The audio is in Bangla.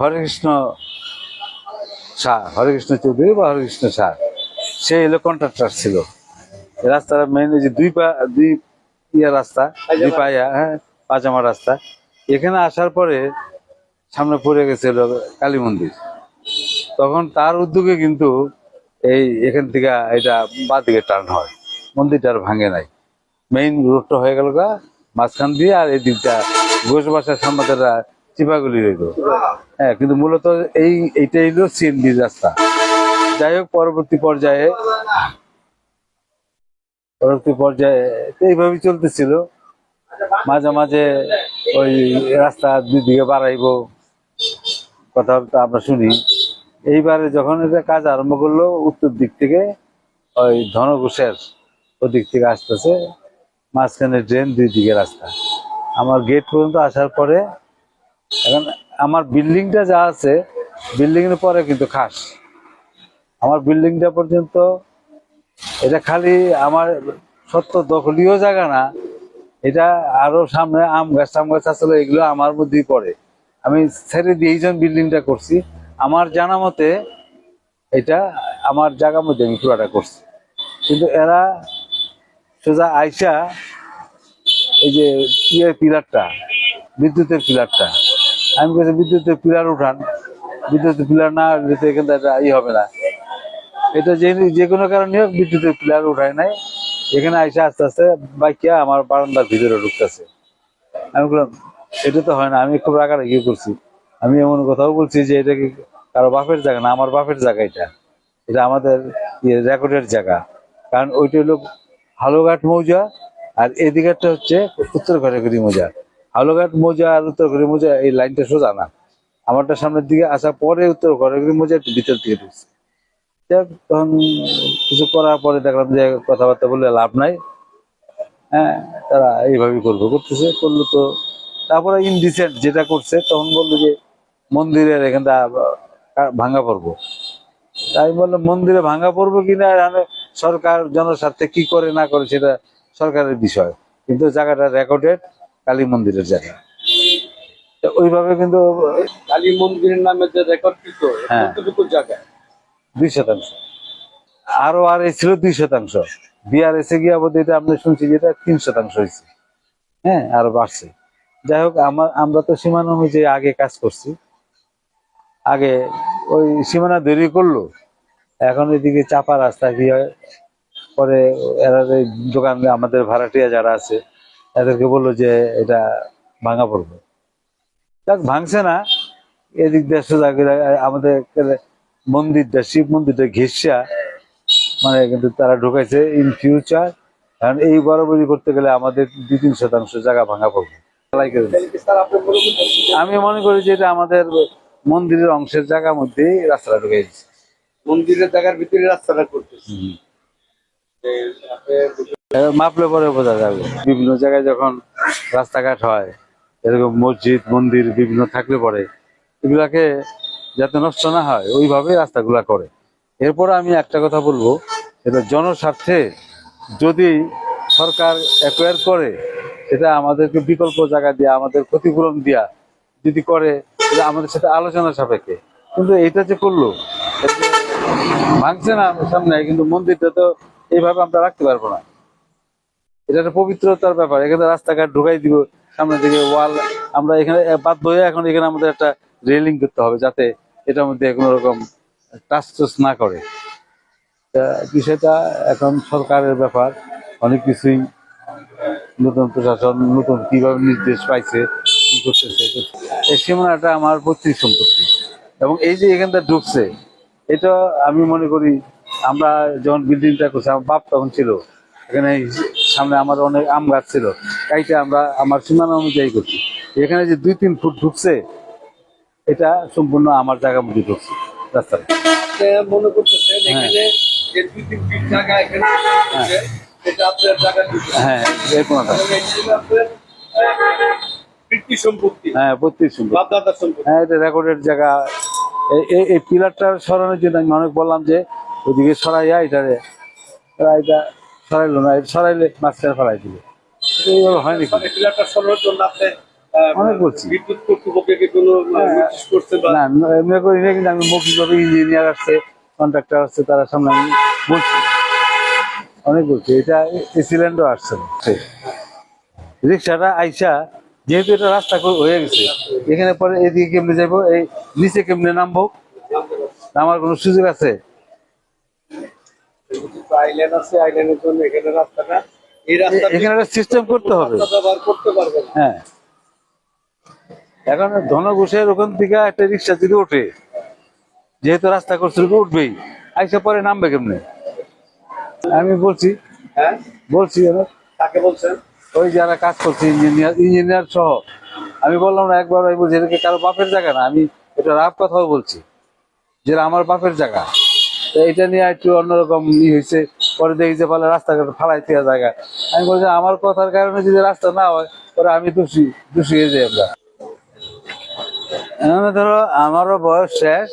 হরেকৃষ্ণ শাহ হরেকৃষ্ণ চৌধুরী বা হরেকৃষ্ণ শাহ সে এলো কন্ট্রাক্টর ছিল। রাস্তার মেন যে দুই পা দুই ইয়া রাস্তা দুই পায়া হ্যাঁ পাজামা রাস্তা। এখানে আসার পরে সামনে পড়ে গেছিল কালী মন্দির। তখন তার উদ্যোগে কিন্তু এই এখান থেকে এটা বাঁ দিকে টার্ন হয়। মন্দিরটা আর ভাঙে নাই। মেইন রোডটা হয়ে গেল গা মাঝখান দিয়ে আর এই দিকটা। ঘোষ বাসার সামনেটা চিপাগুলি রইল। হ্যাঁ কিন্তু মূলত এই, এইটাই হলো সিএনডি রাস্তা যাই হোক, পরবর্তী পর্যায়ে পরবর্তী পর্যায়ে তো এইভাবেই চলতেছিল। মাঝে মাঝে ওই রাস্তা দুই দিকে বাড়াইবো কথাবার্তা আমরা শুনি। এইবারে যখন এটা কাজ আরম্ভ করল, উত্তর দিক থেকে ওই ধনঘোষের ওদিক থেকে আসতেছে, মাঝখানে ড্রেন দুই দিকে রাস্তা। আমার গেট পর্যন্ত আসার পরে এখন আমার বিল্ডিংটা যা আছে বিল্ডিং এর পরে কিন্তু খাস। আমার বিল্ডিংটা পর্যন্ত, এটা খালি আমার সত্য দখলীয় জায়গা না, এটা আরও সামনে আম গাছ আম গাছ আসলে এগুলো আমার মধ্যেই পড়ে। আমি ছেড়ে দিয়ে এই জন্য বিল্ডিংটা করছি। আমার জানা মতে, এটা আমার জায়গার মধ্যে আমি পুরাটা করছি। কিন্তু এরা সোজা আইসা এই যে পিলারটা, বিদ্যুতের পিলারটা আমি বলছি, বিদ্যুতের পিলার উঠান। বিদ্যুতের পিলার না এখান থেকে ই হবে না। এটা যে যে কোনো কারণে হোক, বিদ্যুতের পিলার উঠায় নাই। এখানে আইসা আস্তে আস্তে বাইকিয়া আমার বারান্দার ভিতরে ঢুকতেছে। আমি বললাম, এটা তো হয় না, আমি খুব রাগারাগি করছি। আমি এমন কথাও বলছি যে এটা কি কারও বাপের জায়গা না, আমার বাপের জায়গা এটা। এটা আমাদের রেকর্ডের জায়গা। কারণ ওইটা হলো হালুঘাট মৌজা, আর এদিকেরটা হচ্ছে উত্তর ঘরেগুড়ি মৌজা। হালুঘাট মৌজা আর উত্তর ঘরে মৌজা এই লাইনটা সোজা না। আমারটা সামনের দিকে আসার পরে উত্তর ঘরেগুড়ি মৌজা একটু ভিতর দিকে ঢুকছে। তখন কিছু করার পরে দেখলাম যে কথাবার্তা বললে লাভ নাই। হ্যাঁ তারা এইভাবেই করবে করতেছে করল তো। তারপরে ইনডিসেন্ট যেটা করছে তখন বলল যে মন্দিরের এখানটা আহ, ভাঙা পড়ব। তাই বললাম মন্দিরে ভাঙা পড়ব কিনা সরকার জনস্বার্থে কি করে না করে সেটা সরকারের বিষয়। কিন্তু জায়গাটা রেকর্ডেড কালী মন্দিরের জায়গা। ওইভাবে কিন্তু কালী মন্দিরের নামে যে রেকর্ডকৃত হ্যাঁ। কতটুকু জায়গায় দুই শতাংশ। আরও আর এ ছিল দুই শতাংশ। বিআর এসে গিয়ে বোধ এটা আমরা শুনছি যেটা তিন শতাংশ হয়েছে। হ্যাঁ আরও বাড়ছে। যাই হোক আমার আমরা তো সীমানা অনুযায়ী আগে কাজ করছি। আগে ওই সীমানা দেরি করল এখন এদিকে চাপা রাস্তা কি হয় পরে এরা দোকান আমাদের ভাড়াটিয়া যারা আছে এদেরকে বলল যে এটা ভাঙা পড়বে। যাক ভাঙছে না। এদিক দিয়ে সোজা আমাদের মন্দিরটা শিব মন্দিরটা ঘেসা মানে কিন্তু তারা ঢুকাইছে ইন ফিউচার কারণ এই বরাবরই করতে গেলে আমাদের দুই তিন শতাংশ জায়গা ভাঙা পড়বে। আমি মনে করি যে এটা আমাদের মন্দিরের অংশের জায়গার মধ্যেই রাস্তাটা দিচ্ছে। মন্দিরের জায়গার ভিতরে রাস্তাটা করতেছে। মাপলে পরে বোঝা যাবে। বিভিন্ন জায়গায় যখন রাস্তাঘাট হয়, এরকম মসজিদ, মন্দির বিভিন্ন থাকলে পরে, এগুলাকে যাতে নষ্ট না হয় ওইভাবে রাস্তাগুলা করে। এরপর আমি একটা কথা বলব এটা জনস্বার্থে যদি সরকার অ্যাকোয়ার করে এটা আমাদেরকে বিকল্প জায়গা দিয়া, আমাদের ক্ষতিপূরণ দিয়া যদি করে এটা আমাদের সাথে আলোচনা সাপেক্ষে। কিন্তু এটা যে করল ভাঙছে না সামনে, কিন্তু মন্দিরটা তো এইভাবে আমরা রাখতে পারব না। এটা একটা পবিত্রতার ব্যাপার। এখানে রাস্তাঘাট ঢুকাই দিব, সামনের দিকে ওয়াল। আমরা এখানে বাধ্য হয়ে এখন এখানে আমাদের একটা রেলিং করতে হবে যাতে এটার মধ্যে কোনো রকম টাচ না করে। বিষয়টা এখন সরকারের ব্যাপার, অনেক কিছুই নতুন প্রশাসন নতুন কীভাবে নির্দেশ পাইছে, কি করতেছে এই সীমানাটা আমার পৈতৃক সম্পত্তি। এবং এই যে এখানটা ঢুকছে, এটা আমি মনে করি আমরা যখন বিল্ডিংটা করছি, আমার বাপ তখন ছিল এখানে সামনে আমার অনেক আম গাছ ছিল। তাইটা আমরা আমার সীমানা অনুযায়ী করছি। এখানে যে দুই তিন ফুট ঢুকছে এটা সম্পূর্ণ আমার জায়গা মধ্যে ঢুকছে রাস্তাটা। মনে করতেছেন এখানে যে দুই তিন ফিট জায়গা এখানে এটা আপনার জায়গা হ্যাঁ সম্পত্তি। হ্যাঁ পৈতৃক সম্পত্তি। হ্যাঁ এটা রেকর্ডের জায়গা। এই- পিলারটা সরানোর জন্য আমি অনেক বললাম যে ওদিকে সরাইয়া এরা এটা সরাইলো না সরাইলে মাঝখানে ফেলাই দিবে এইভাবে হয় নাকি? পিলারটা সরানোর জন্য আপনি অনেক বলছি। বিদ্যুৎ কর্তৃপক্ষকে কোনো নোটিশ করছে বা না এমনি করি না কিন্তু আমি মৌখিকভাবে ইঞ্জিনিয়ার আসছে কন্ট্রাক্টর আসছে তারা সামনে আমি বলছি। অনেক বলছি এটা আসছে রিক্সাটা আইসা যেহেতু এটা রাস্তা হয়ে গেছে এখানে পরে এদিকে কেমনে যাব এই নিচে কেমনে নামবো? আমার কোনো সুযোগ আছে? আইল্যান্ড আছে আইল্যান্ডের জন্য এখানে রাস্তাটা। এই রাস্তা এখানে একটা সিস্টেম করতে হবে। ব্যবহার করতে পারবে না হ্যাঁ। এখন ধনঘোষের ওখান থেকে একটা রিক্সা যদি ওঠে যেহেতু রাস্তা করছিল উঠবেই। আইসা পরে নামবে কেমনে? আমি বলছি হ্যাঁ? বলছি বলছেন? ওই যারা কাজ করছে ইঞ্জিনিয়ার ইঞ্জিনিয়ার সহ। আমি বললাম না একবার আমি বলছি এটাকে কারও বাপের জায়গা না আমি এটা রাফ কথাও বলছি। যেটা আমার বাপের জায়গা। এটা নিয়ে একটু অন্যরকম ই হয়েছে। পরে দেখি যে বলে রাস্তাঘাট ফালাই দেওয়া জায়গা। আমি বলছি আমার কথার কারণে যদি রাস্তা না হয়, পরে আমি দোষী দোষী হয়ে যাই আমরা। ধরো আমারও বয়স শেষ।